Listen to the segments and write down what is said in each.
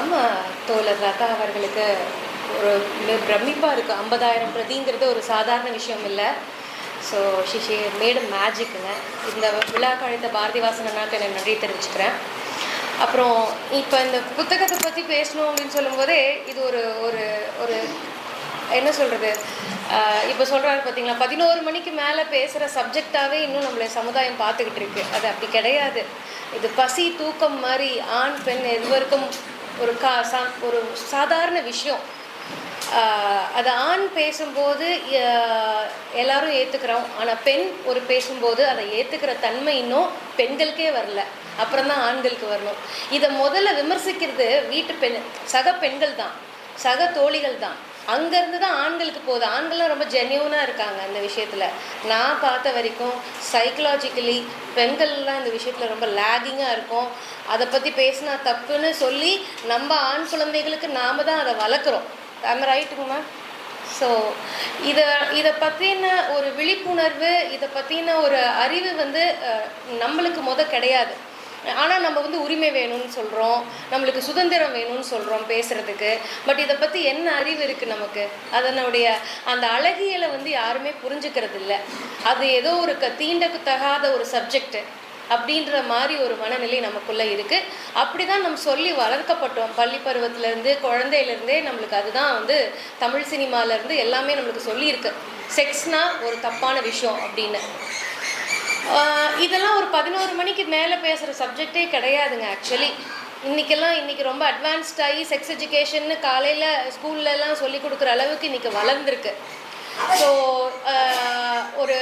வணக்கம் தோழர் லதா அவர்களுக்கு ஒரு பிரமிப்பாக இருக்குது ஐம்பதாயிரம் பிரதிங்கிறது ஒரு சாதாரண விஷயம் இல்லை. ஸோ ஷிஷி மேடு மேஜிக்குங்க இந்த விழா கழித்த பாரதிவாசன் அண்ணாக்கு நான் நன்றி தெரிவிச்சுக்கிறேன். அப்புறம் இப்போ இந்த புத்தகத்தை பற்றி பேசணும் அப்படின்னு சொல்லும்போதே இது ஒரு ஒரு ஒரு என்ன சொல்கிறது இப்போ சொல்கிறாரு பார்த்தீங்களா பதினோரு மணிக்கு மேலே பேசுகிற சப்ஜெக்டாகவே இன்னும் நம்மளை சமுதாயம் பார்த்துக்கிட்டு இருக்கு. அது அப்படி கிடையாது. இது பசி தூக்கம் மாதிரி ஆண் பெண் எதுவருக்கும் ஒரு கா சா ஒரு சாதாரண விஷயம். அது ஆண் பேசும்போது எல்லாரும் ஏற்றுக்கிறோம் ஆனால் பெண் ஒரு பேசும்போது அதை ஏற்றுக்கிற தன்மை இன்னும் பெண்களுக்கே வரல. அப்புறம் தான் ஆண்களுக்கு வரணும். இதை முதல்ல விமர்சிக்கிறது வீட்டு பெண் சக பெண்கள் தான். சக தோழிகள் தான். அங்கேருந்து தான் ஆண்களுக்கு போகுது. ஆண்கள்லாம் ரொம்ப ஜென்யூனாக இருக்காங்க அந்த விஷயத்தில். நான் பார்த்த வரைக்கும் சைக்கலாஜிக்கலி பெண்கள்லாம் இந்த விஷயத்தில் ரொம்ப லேகிங்காக இருக்கும். அதை பற்றி பேசினா தப்புன்னு சொல்லி நம்ம ஆண் குழந்தைகளுக்கு நாம் தான் அதை வளர்க்குறோம். ஐம் ரைட்டுங்க மேம் ஸோ இதை இதை பற்றின ஒரு விழிப்புணர்வு இதை பற்றின ஒரு அறிவு வந்து நம்மளுக்கு முத கிடையாது. ஆனால் நம்ம வந்து உரிமை வேணும்னு சொல்கிறோம் நம்மளுக்கு சுதந்திரம் வேணும்னு சொல்கிறோம் பேசுகிறதுக்கு பட் இதை பற்றி என்ன அறிவு இருக்குது நமக்கு? அதனுடைய அந்த அழகியலை வந்து யாருமே புரிஞ்சுக்கிறது இல்லை அது ஏதோ ஒரு க தீண்டக்கு தகாத ஒரு சப்ஜெக்ட் அப்படின்ற மாதிரி ஒரு மனநிலை நமக்குள்ளே இருக்குது அப்படி தான் நம்ம சொல்லி வளர்க்கப்பட்டோம். பள்ளி பருவத்திலேருந்து குழந்தையிலேருந்தே நம்மளுக்கு அதுதான் வந்து தமிழ் சினிமாவிலேருந்து எல்லாமே நம்மளுக்கு சொல்லியிருக்கு. செக்ஸ்னால் ஒரு தப்பான விஷயம் அப்படின்னு. இதெல்லாம் ஒரு பதினோரு மணிக்கு மேலே பேசுகிற சப்ஜெக்டே கிடையாதுங்க ஆக்சுவலி இன்றைக்கெல்லாம் இன்றைக்கி ரொம்ப அட்வான்ஸ்டாகி செக்ஸ் எஜுகேஷன்னு காலையில் ஸ்கூல்லலாம் சொல்லி கொடுக்குற அளவுக்கு இன்றைக்கி வளர்ந்துருக்கு. ஸோ ஒரு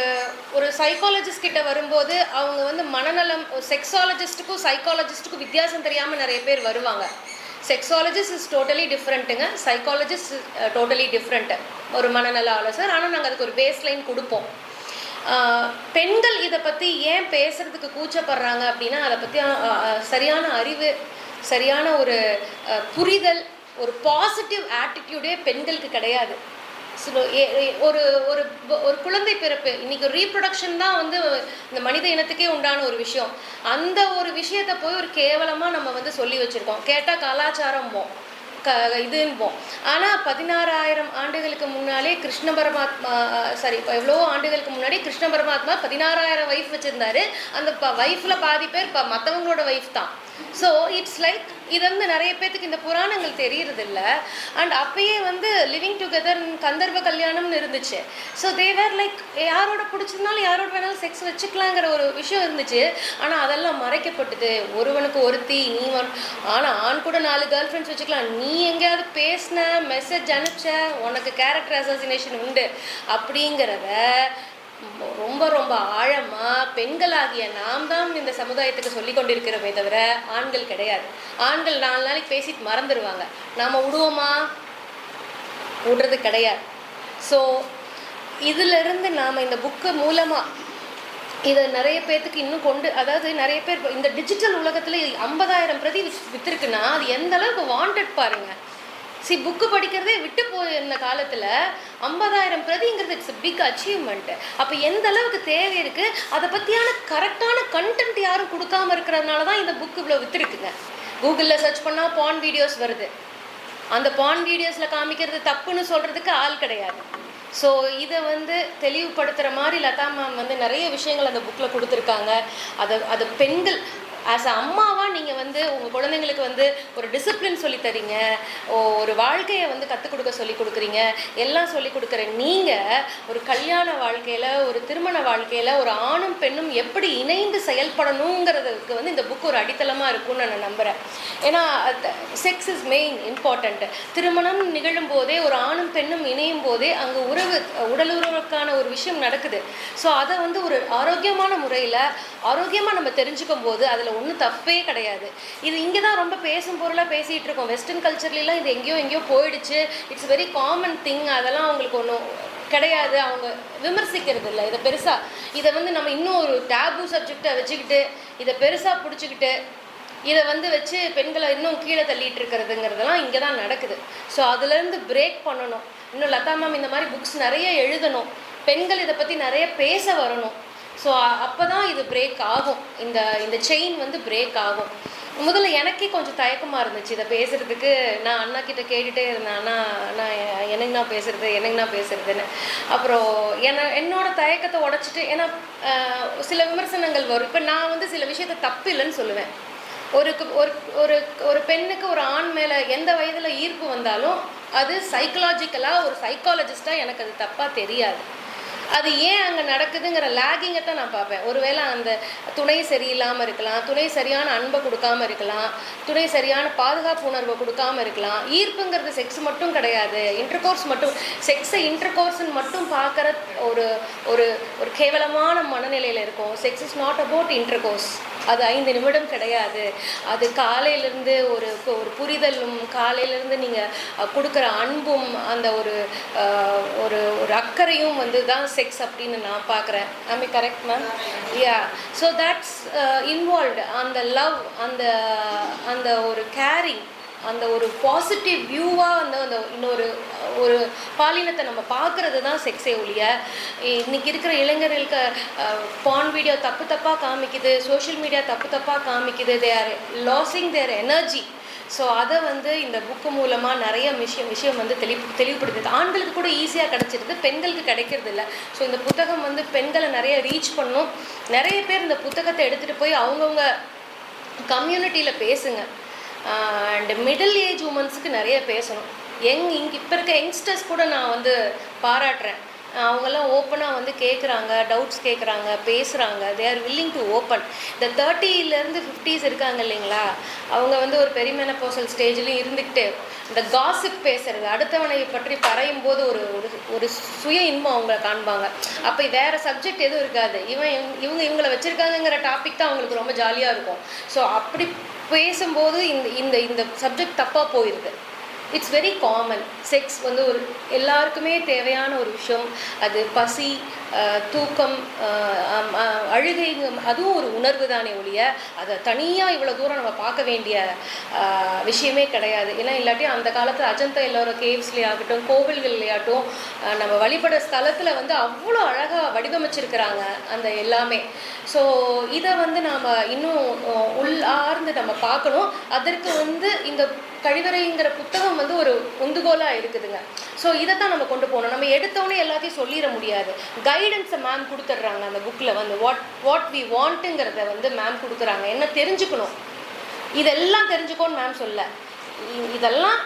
ஒரு சைக்காலஜிஸ்ட் கிட்ட வரும்போது அவங்க வந்து மனநலம் செக்ஸாலஜிஸ்ட்டுக்கும் சைக்காலஜிஸ்ட்டுக்கும் வித்தியாசம் தெரியாமல் நிறைய பேர் வருவாங்க. செக்ஸாலஜிஸ்ட் இஸ் டோட்டலி டிஃப்ரெண்ட்டுங்க சைக்காலஜிஸ்ட் டோட்டலி டிஃப்ரெண்ட்டு ஒரு மனநல ஆலோசர் ஆனால் நாங்கள் அதுக்கு ஒரு பேஸ் லைன் கொடுப்போம். பெண்கள் இதை பற்றி ஏன் பேசுகிறதுக்கு கூச்சப்படுறாங்க அப்படின்னா அதை பற்றி சரியான அறிவு சரியான ஒரு புரிதல் ஒரு பாசிட்டிவ் ஆட்டிடியூடே பெண்களுக்கு கிடையாது. ஸோ ஏ- ஒரு ஒரு ஒரு குழந்தை பிறப்பு இன்னைக்கு ரீப்ரொடக்ஷன் தான் வந்து இந்த மனித இனத்துக்கே உண்டான ஒரு விஷயம். அந்த ஒரு விஷயத்தை போய் ஒரு கேவலமாக நம்ம வந்து சொல்லி வச்சுருக்கோம். கேட்டால் கலாச்சாரம் போம் க இதுன்போம் ஆனால் பதினாறாயிரம் ஆண்டுகளுக்கு முன்னாலே கிருஷ்ண பரமாத்மா சாரி இப்போ எவ்வளோ ஆண்டுகளுக்கு முன்னாடி கிருஷ்ண பரமாத்மா பதினாறாயிரம் ஒய்ஃப் வச்சுருந்தாரு. அந்த ப ஒய்ஃபில் பாதி பேர் இப்போ மற்றவங்களோட ஒய்ஃப் தான். ஸோ இட்ஸ் லைக் இது வந்து நிறைய பேத்துக்கு இந்த புராணங்கள் தெரியறதில்ல. அண்ட் அப்பயே வந்து லிவிங் டுகெதர் கந்தர்வ கல்யாணம்னு இருந்துச்சு. ஸோ தேவர் லைக் யாரோட பிடிச்சிருந்தாலும் யாரோட வேணாலும் செக்ஸ் வச்சுக்கலாங்கிற ஒரு விஷயம் இருந்துச்சு. ஆனால் அதெல்லாம் மறைக்கப்பட்டது. ஒருவனுக்கு ஒருத்தி நீ ஆனால் ஆண் கூட நாலு கேர்ள் ஃப்ரெண்ட்ஸ் வச்சுக்கலாம். நீ எங்கேயாவது பேசின மெசேஜ் அனுப்பிச்ச உனக்கு கேரக்டர் அசாசினேஷன் உண்டு. அப்படிங்கிறத ரொம்ப ரொம்ப ஆழமாக பெண்களாகிய நாம் தான் இந்த சமுதாயத்துக்கு சொல்லி கொண்டிருக்கிறோமே தவிர ஆண்கள் கிடையாது. ஆண்கள் நாலு நாளைக்கு பேசிட்டு மறந்துடுவாங்க நாம் விடுவோமா விடுறது கிடையாது. ஸோ இதிலிருந்து நாம் இந்த புக்கு மூலமாக இதை நிறைய பேர்த்துக்கு இன்னும் கொண்டு அதாவது நிறைய பேர் இந்த டிஜிட்டல் உலகத்தில் ஐம்பதாயிரம் பிரதி வித்- அது எந்த அளவுக்கு வாண்டட் பாருங்கள் சி புக்கு படிக்கிறதே விட்டு போயிருந்த காலத்தில் ஐம்பதாயிரம் பிரதிங்கிறது இட்ஸ் பிக் அச்சீவ்மெண்ட் அப்போ எந்த அளவுக்கு தேவை இருக்குது அதை பற்றியான கரெக்டான கண்டென்ட் யாரும் கொடுக்காம இருக்கிறதுனால தான் இந்த புக்கு இவ்வளோ வித்துருக்குங்க. கூகுளில் சர்ச் பண்ணால் பான் வீடியோஸ் வருது. அந்த பான் வீடியோஸில் காமிக்கிறது தப்புன்னு சொல்கிறதுக்கு ஆள் கிடையாது. ஸோ இதை வந்து தெளிவுபடுத்துகிற மாதிரி லதா மேம் வந்து நிறைய விஷயங்கள் அந்த புக்கில் கொடுத்துருக்காங்க. அதை அது பெண்கள் ஆஸ் அ அம்மாவாக நீங்கள் வந்து உங்கள் குழந்தைங்களுக்கு வந்து ஒரு டிசிப்ளின் சொல்லி தரீங்க. ஓ- ஒரு வாழ்க்கையை வந்து கற்றுக் கொடுக்க சொல்லி கொடுக்குறீங்க. எல்லாம் சொல்லி கொடுக்குற நீங்கள் ஒரு கல்யாண வாழ்க்கையில் ஒரு திருமண வாழ்க்கையில் ஒரு ஆணும் பெண்ணும் எப்படி இணைந்து செயல்படணுங்கிறதுக்கு வந்து இந்த புக் ஒரு அடித்தளமாக இருக்கும்னு நான் நம்புகிறேன் ஏன்னா செக்ஸ் இஸ் மெயின் இம்பார்ட்டண்ட்டு திருமணம் நிகழும் போதே ஒரு ஆணும் பெண்ணும் இணையும் போதே அங்கே உறவு உடலுறவுக்கான ஒரு விஷயம் நடக்குது. ஸோ அதை வந்து ஒரு ஆரோக்கியமான முறையில் ஆரோக்கியமாக நம்ம தெரிஞ்சுக்கும் போது அதில் ஒன்றும் தப்பே கிடையாது. இது இங்கே தான் ரொம்ப பேசும் பொருளாக பேசிகிட்டு இருக்கோம். வெஸ்டர்ன் கல்ச்சர்லாம் இது எங்கேயோ எங்கேயோ போயிடுச்சு. இட்ஸ் வெரி காமன் திங் அதெல்லாம் அவங்களுக்கு ஒன்றும் கிடையாது. அவங்க விமர்சிக்கிறது இல்லை. இதை பெருசாக இதை வந்து நம்ம இன்னும் ஒரு டேபு சப்ஜெக்டை வச்சுக்கிட்டு இதை பெருசாக பிடிச்சிக்கிட்டு இதை வந்து வச்சு பெண்களை இன்னும் கீழே தள்ளிட்டு இருக்கிறதுங்கிறதெல்லாம் இங்கே தான் நடக்குது. ஸோ அதுலேருந்து பிரேக் பண்ணணும். இன்னும் லதா மேம் இந்த மாதிரி புக்ஸ் நிறைய எழுதணும். பெண்கள் இதை பற்றி நிறைய பேச வரணும். ஸோ அப்போ தான் இது பிரேக் ஆகும். இந்த இந்த செயின் வந்து பிரேக் ஆகும். முதல்ல எனக்கே கொஞ்சம் தயக்கமாக இருந்துச்சு இதை பேசுகிறதுக்கு நான் அண்ணா கிட்ட கேட்டுகிட்டே இருந்தேன். அண்ணா நான் எனக்கு நான் பேசுகிறது எனக்கு நான் பேசுகிறதுன்னு அப்புறம் என்ன என்னோட தயக்கத்தை உடச்சிட்டு ஏன்னா சில விமர்சனங்கள் வரும். இப்போ நான் வந்து சில விஷயத்த தப்பு இல்லைன்னு சொல்லுவேன். ஒரு ஒரு ஒரு ஒரு பெண்ணுக்கு ஒரு ஆண் மேலே எந்த வயதில் ஈர்ப்பு வந்தாலும் அது சைக்கலாஜிக்கலாக ஒரு சைக்காலஜிஸ்ட்டாக எனக்கு அது தப்பாக தெரியாது. அது ஏன் அங்கே நடக்குதுங்கிற லேகிங்கை தான் நான் பார்ப்பேன். ஒருவேளை அந்த துணை சரியில்லாமல் இருக்கலாம் துணை சரியான அன்பை கொடுக்காம இருக்கலாம் துணை சரியான பாதுகாப்பு உணர்வை கொடுக்காம இருக்கலாம். ஈர்ப்புங்கிறது செக்ஸ் மட்டும் கிடையாது. இன்டர்கோர்ஸ் மட்டும் செக்ஸை இன்டர்கோர்ஸ்ன்னு மட்டும் பார்க்குற ஒரு ஒரு ஒரு கேவலமான மனநிலையில் இருக்கும். Sex is not about intercourse அது ஐந்து நிமிடம் கிடையாது. அது காலையிலேருந்து ஒரு ஒரு புரிதலும் காலையிலேருந்து நீங்கள் கொடுக்குற அன்பும் அந்த ஒரு ஒரு ஒரு அக்கறையும் வந்து தான் செக்ஸ் அப்படின்னு நான் பார்க்குறேன். I correct ma'am yeah so that's involved அந்த லவ் அந்த அந்த ஒரு கேரிங் அந்த ஒரு பாசிட்டிவ் வியூவாக வந்து அந்த இன்னொரு ஒரு பாலினத்தை நம்ம பார்க்கறது தான் செக்ஸே ஒழிய இன்றைக்கி இருக்கிற இளைஞர்களுக்கு பான் வீடியோ தப்பு தப்பாக காமிக்குது சோஷியல் மீடியா தப்பு தப்பாக காமிக்குது they are losing their energy so அதை வந்து இந்த புக்கு மூலமாக நிறைய விஷயம் விஷயம் வந்து தெளிவு தெளிவுபடுத்துது. ஆண்களுக்கு கூட ஈஸியாக கிடச்சிருது பெண்களுக்கு கிடைக்கிறது இல்லை ஸோ இந்த புத்தகம் வந்து பெண்களை நிறைய ரீச் பண்ணும். நிறைய பேர் இந்த புத்தகத்தை எடுத்துகிட்டு போய் அவங்கவுங்க கம்யூனிட்டியில் பேசுங்க. அண்ட் மிடில் ஏஜ் உமன்ஸுக்கு நிறைய பேசணும். யங் இங்கே இப்போ இருக்க யங்ஸ்டர்ஸ் கூட நான் வந்து பாராட்டுறேன். அவங்கெல்லாம் ஓப்பனாக வந்து கேட்குறாங்க டவுட்ஸ் கேட்குறாங்க பேசுகிறாங்க they are willing to open இந்த தேர்ட்டியிலேருந்து ஃபிஃப்டிஸ் இருக்காங்க இல்லைங்களா? அவங்க வந்து ஒரு பெரிமெனப்போசல் ஸ்டேஜ்லேயும் இருந்துக்கிட்டு இந்த காசிப் பேசுறது அடுத்தவனை பற்றி பறையும் போது ஒரு ஒரு ஒரு சுய இன்பம் அவங்க காண்பாங்க. அப்போ வேற சப்ஜெக்ட் எதுவும் இருக்காது. இவன் இவங்க- இவங்க இவங்களை வச்சிருக்காங்கங்கிற டாபிக் தான் அவங்களுக்கு ரொம்ப ஜாலியாக இருக்கும். ஸோ அப்படி பேசும்போது இந்த இந்த இந்த சப்ஜெக்ட் தப்பாக போயிடுது இட்ஸ் வெரி காமன் செக்ஸ் வந்து ஒரு எல்லாருக்குமே தேவையான ஒரு விஷயம். அது பசி தூக்கம் அழுகை அதுவும் ஒரு உணர்வு தானே ஒழிய அதை தனியாக இவ்வளோ தூரம் நம்ம பார்க்க வேண்டிய விஷயமே கிடையாது. ஏன்னா இல்லாட்டி அந்த காலத்தில் அஜந்தா எல்லோர கேவ்ஸ்லேயாகட்டும் கோவில்கள்லையாகட்டும் நம்ம வழிபட ஸ்தலத்தில் வந்து அவ்வளோ அழகாக வடிவமைச்சிருக்கிறாங்க அந்த எல்லாமே. ஸோ இதை வந்து நாம் இன்னும் உள்ளார்ந்து நம்ம பார்க்கணும். அதற்கு வந்து இந்த கழிவறைங்கிற புத்தகம் வந்து ஒரு உந்துகோலாக இருக்குதுங்க. ஸோ இதைத்தான் நம்ம கொண்டு போகணும். நம்ம எடுத்தோன்னே எல்லாத்தையும் சொல்லிட முடியாது. கைடன்ஸை மேம் கொடுத்துட்றாங்க அந்த புக்கில் வந்து. வாட் வாட் வி வாண்ட்டுங்கிறத வந்து மேம் கொடுக்குறாங்க. என்ன தெரிஞ்சுக்கணும்? இதெல்லாம் தெரிஞ்சுக்கோன்னு மேம் சொல்ல இதெல்லாம்